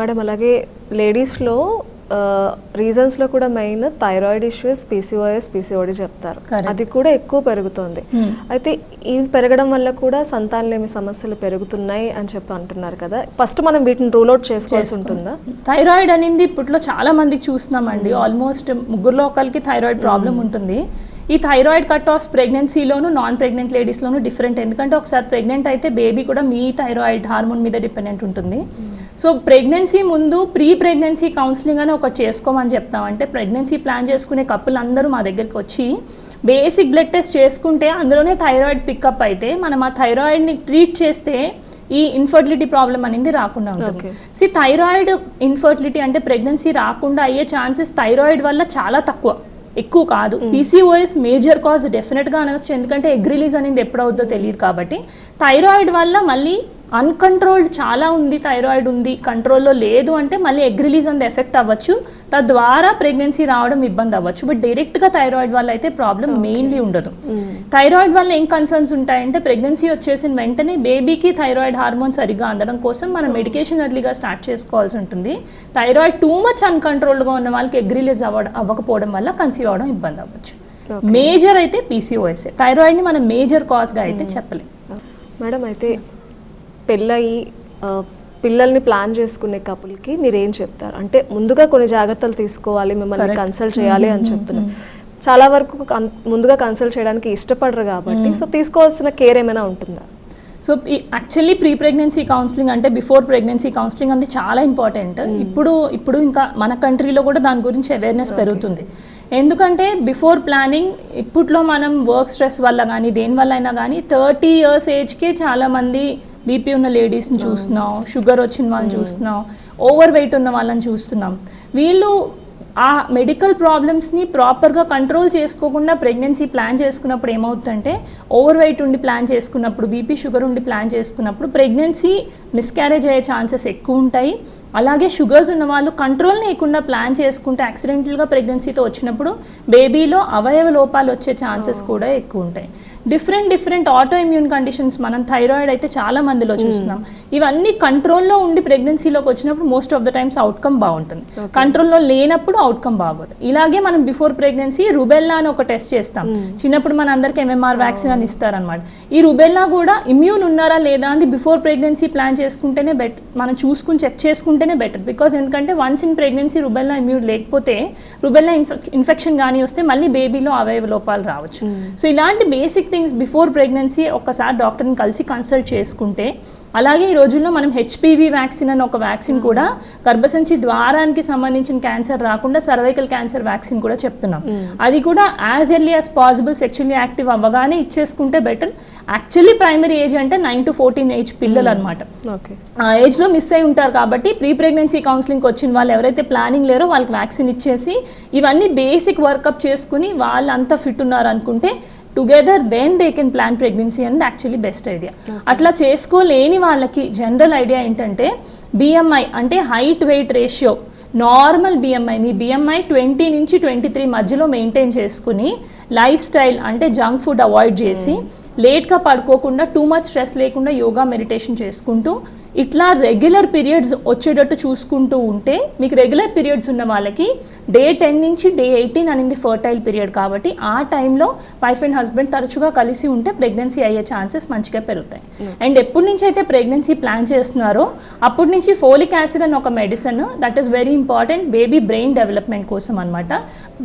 Madam అలాగే లేడీస్లో రీజన్స్లో కూడా main thyroid issues PCOS PCOD చెప్తారు. అది కూడా ఎక్కువ పెరుగుతోంది. అయితే ఇవి పెరగడం వల్ల కూడా సంతానలేమి సమస్యలు పెరుగుతున్నాయి అని చెప్పి అంటున్నారు కదా. ఫస్ట్ మనం వీటిని రూల్ అవుట్ చేసుకోవాల్సి ఉంటుందా? థైరాయిడ్ అనేది ఇప్పట్లో చాలా మందికి చూస్తున్నామండి. ఆల్మోస్ట్ ముగ్గురులో ఒకరికి థైరాయిడ్ ప్రాబ్లం ఉంటుంది. ఈ థైరాయిడ్ కట్ ఆఫ్ ప్రెగ్నెన్సీలోను నాన్ ప్రెగ్నెంట్ లేడీస్లోను డిఫరెంట్. ఎందుకంటే ఒకసారి ప్రెగ్నెంట్ అయితే బేబీ కూడా మీ థైరాయిడ్ హార్మోన్ మీద డిపెండెంట్ ఉంటుంది. సో ప్రెగ్నెన్సీ ముందు ప్రీ ప్రెగ్నెన్సీ కౌన్సిలింగ్ అని ఒకటి చేసుకోమని చెప్తాం అంటే ప్రెగ్నెన్సీ ప్లాన్ చేసుకునే కప్పులు అందరూ మా దగ్గరికి వచ్చి బేసిక్ బ్లడ్ టెస్ట్ చేసుకుంటే అందులోనే థైరాయిడ్ పికప్ అయితే మనం ఆ థైరాయిడ్ని ట్రీట్ చేస్తే ఈ ఇన్ఫర్టిలిటీ ప్రాబ్లం అనేది రాకుండా ఉంటుంది. సి థైరాయిడ్ ఇన్ఫర్టిలిటీ అంటే ప్రెగ్నెన్సీ రాకుండా అయ్యే ఛాన్సెస్ థైరాయిడ్ వల్ల చాలా తక్కువ. ఎక్కువ కాదు. పీసీఓఎస్ మేజర్ కాజ్ డెఫినెట్గా అనవచ్చు ఎందుకంటే ఎగ్ రిలీజ్ అనేది ఎప్పుడవుద్దో తెలియదు కాబట్టి. థైరాయిడ్ వల్ల మళ్ళీ అన్కంట్రోల్డ్ చాలా ఉంది థైరాయిడ్ ఉంది. కంట్రోల్లో లేదు అంటే మళ్ళీ ఎగ్ రిలీజ్ అనేది ఎఫెక్ట్ అవ్వచ్చు. తద్వారా ప్రెగ్నెన్సీ రావడం ఇబ్బంది అవ్వచ్చు. బట్ డైరెక్ట్గా థైరాయిడ్ వల్ల అయితే ప్రాబ్లం మెయిన్లీ ఉండదు. థైరాయిడ్ వల్ల ఏం కన్సర్న్స్ ఉంటాయంటే ప్రెగ్నెన్సీ వచ్చేసిన వెంటనే బేబీకి థైరాయిడ్ హార్మోన్ సరిగా అందడం కోసం మనం మెడికేషన్ ఎర్లీగా స్టార్ట్ చేసుకోవాల్సి ఉంటుంది. థైరాయిడ్ టూ మచ్ అన్కంట్రోల్డ్గా ఉన్న వాళ్ళకి ఎగ్ రిలీజ్ అవ్వడం అవ్వకపోవడం వల్ల కన్సీవ్ అవ్వడం ఇబ్బంది అవ్వచ్చు. మేజర్ అయితే పీసీఓఎస్ థైరాయిడ్ని మనం మేజర్ కాజ్గా అయితే చెప్పలేం. మేడం అయితే పెళ్ళయి పిల్లల్ని ప్లాన్ చేసుకునే కపుల్కి మీరు ఏం చెప్తారు? అంటే ముందుగా కొన్ని జాగ్రత్తలు తీసుకోవాలి మిమ్మల్ని కన్సల్ట్ చేయాలి అని చెప్తున్నారు చాలా వరకు కన్- ముందుగా కన్సల్ట్ చేయడానికి ఇష్టపడరు కాబట్టి సో తీసుకోవాల్సిన కేర్ ఏమైనా ఉంటుందా? So actually pre pregnancy counselling అంటే బిఫోర్ ప్రెగ్నెన్సీ కౌన్సిలింగ్ అనేది చాలా ఇంపార్టెంట్ ఇప్పుడు ఇప్పుడు ఇంకా మన కంట్రీలో కూడా దాని గురించి అవేర్నెస్ పెరుగుతుంది. ఎందుకంటే బిఫోర్ ప్లానింగ్ ఇప్పట్లో మనం వర్క్ స్ట్రెస్ వల్ల కానీ దేని వల్ల అయినా కానీ థర్టీ ఇయర్స్ ఏజ్కే చాలామంది బీపీ ఉన్న లేడీస్ని చూస్తున్నాం షుగర్ వచ్చిన వాళ్ళని చూస్తున్నాం ఓవర్ వెయిట్ ఉన్న వాళ్ళని చూస్తున్నాం. వీళ్ళు ఆ మెడికల్ ప్రాబ్లమ్స్ని ప్రాపర్గా కంట్రోల్ చేసుకోకుండా ప్రెగ్నెన్సీ ప్లాన్ చేసుకున్నప్పుడు ఏమవుతుందంటే ఓవర్ వెయిట్ ఉండి ప్లాన్ చేసుకున్నప్పుడు బీపీ షుగర్ ఉండి ప్లాన్ చేసుకున్నప్పుడు ప్రెగ్నెన్సీ మిస్క్యారేజ్ అయ్యే ఛాన్సెస్ ఎక్కువ ఉంటాయి. అలాగే షుగర్స్ ఉన్న వాళ్ళు కంట్రోల్ లేకుండా ప్లాన్ చేసుకుంటే యాక్సిడెంటల్గా ప్రెగ్నెన్సీతో వచ్చినప్పుడు బేబీలో అవయవ లోపాలు వచ్చే ఛాన్సెస్ కూడా ఎక్కువ ఉంటాయి. Different different auto immune conditions మనం థైరాయిడ్ అయితే చాలా మందిలో చూస్తున్నాం. ఇవన్నీ కంట్రోల్లో ఉండి ప్రెగ్నెన్సీలోకి వచ్చినప్పుడు most of the times outcome బాగుంటుంది. కంట్రోల్లో లేనప్పుడు అవుట్కమ్ బాగోదు. ఇలాగే మనం బిఫోర్ ప్రెగ్నెన్సీ రుబెల్లా అని ఒక టెస్ట్ చేస్తాం. చిన్నప్పుడు మన అందరికి ఎంఎంఆర్ వ్యాక్సిన్ అని ఇస్తారనమాట ఈ రుబెల్లా కూడా ఇమ్యూన్ ఉన్నారా లేదా అని బిఫోర్ ప్రెగ్నెన్సీ ప్లాన్ చేసుకుంటేనే బెటర్ మనం చూసుకుని చెక్ చేసుకుంటేనే బెటర్ బికాజ్ ఎందుకంటే once in pregnancy rubella immune లేకపోతే రుబెల్లా ఇన్ఫెక్షన్ కానీ వస్తే మళ్ళీ బేబీలో అవయవ లోపాలు రావచ్చు. సో ఇలాంటి బేసిక్ థింగ్స్ బిఫోర్ ప్రెగ్నెన్సీ ఒక్కసారి డాక్టర్ని కలిసి కన్సల్ట్ చేసుకుంటే అలాగే ఈ రోజుల్లో మనం హెచ్పివి వ్యాక్సిన్ అని ఒక వ్యాక్సిన్ కూడా గర్భసంచి ద్వారానికి సంబంధించిన క్యాన్సర్ రాకుండా సర్వైకల్ క్యాన్సర్ వ్యాక్సిన్ కూడా చెప్తున్నాం. అది కూడా as early as possible sexually active అవ్వగానే ఇచ్చేసుకుంటే బెటర్ యాక్చువల్లీ ప్రైమరీ ఏజ్ అంటే నైన్ టు ఫోర్టీన్ ఏజ్ పిల్లలు అనమాట ఓకే ఆ ఏజ్లో మిస్ అయి ఉంటారు కాబట్టి ప్రీ ప్రెగ్నెన్సీ కౌన్సిలింగ్కి వచ్చిన వాళ్ళు ఎవరైతే ప్లానింగ్ లేరో వాళ్ళకి వ్యాక్సిన్ ఇచ్చేసి ఇవన్నీ బేసిక్ వర్కప్ చేసుకుని వాళ్ళు అంతా ఫిట్ ఉన్నారు అనుకుంటే together then they can plan pregnancy అనేది యాక్చువల్లీ బెస్ట్ ఐడియా అట్లా చేసుకోలేని వాళ్ళకి జనరల్ ఐడియా ఏంటంటే బిఎంఐ అంటే height weight ratio normal BMI మీ బిఎంఐ ట్వంటీ నుంచి ట్వంటీ త్రీ మధ్యలో మెయింటైన్ చేసుకుని లైఫ్ స్టైల్ అంటే జంక్ ఫుడ్ అవాయిడ్ చేసి లేట్గా పడుకోకుండా టూ మచ్ స్ట్రెస్ లేకుండా యోగా మెడిటేషన్ చేసుకుంటూ ఇట్లా రెగ్యులర్ పీరియడ్స్ వచ్చేటట్టు చూసుకుంటూ ఉంటే మీకు రెగ్యులర్ పీరియడ్స్ ఉన్న వాళ్ళకి డే టెన్ నుంచి డే ఎయిటీన్ అనేది ఫర్టైల్ పీరియడ్ కాబట్టి ఆ టైంలో వైఫ్ అండ్ హస్బెండ్ తరచుగా కలిసి ఉంటే ప్రెగ్నెన్సీ అయ్యే ఛాన్సెస్ మంచిగా పెరుగుతాయి. అండ్ ఎప్పటి నుంచి అయితే ప్రెగ్నెన్సీ ప్లాన్ చేస్తున్నారో అప్పటి నుంచి ఫోలిక్ యాసిడ్ అని ఒక medicine that is very important baby brain development కోసం అనమాట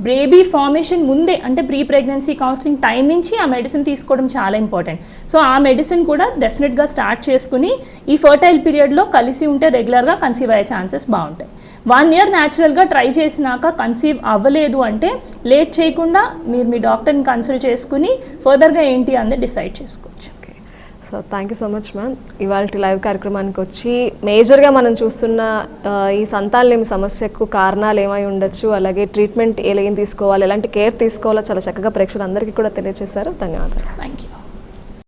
బేబీ ఫార్మేషన్ ముందే అంటే ప్రీ ప్రెగ్నెన్సీ కౌన్సిలింగ్ టైం నుంచి ఆ మెడిసిన్ తీసుకోవడం చాలా ఇంపార్టెంట్ సో ఆ మెడిసిన్ కూడా డెఫినెట్గా స్టార్ట్ చేసుకుని ఈ ఫర్టైల్ పీరియడ్లో కలిసి ఉంటే రెగ్యులర్గా కన్సీవ్ అయ్యే ఛాన్సెస్ బాగుంటాయి. వన్ ఇయర్ న్యాచురల్గా ట్రై చేసినాక కన్సీవ్ అవ్వలేదు అంటే లేట్ చేయకుండా మీరు మీ డాక్టర్ని కన్సల్ట్ చేసుకుని ఫర్దర్గా ఏంటి అనేది డిసైడ్ చేసుకోవచ్చు. So thank you so much ma'am ఇవాళ లైవ్ కార్యక్రమానికి వచ్చి మేజర్గా మనం చూస్తున్న ఈ సంతానలేమి సమస్యకు కారణాలు ఏమై ఉండొచ్చు అలాగే ట్రీట్మెంట్ ఏం తీసుకోవాలి ఎలాంటి కేర్ తీసుకోవాలో చాలా చక్కగా ప్రేక్షకులందరికీ కూడా తెలియజేశారు ధన్యవాదాలు. Thank you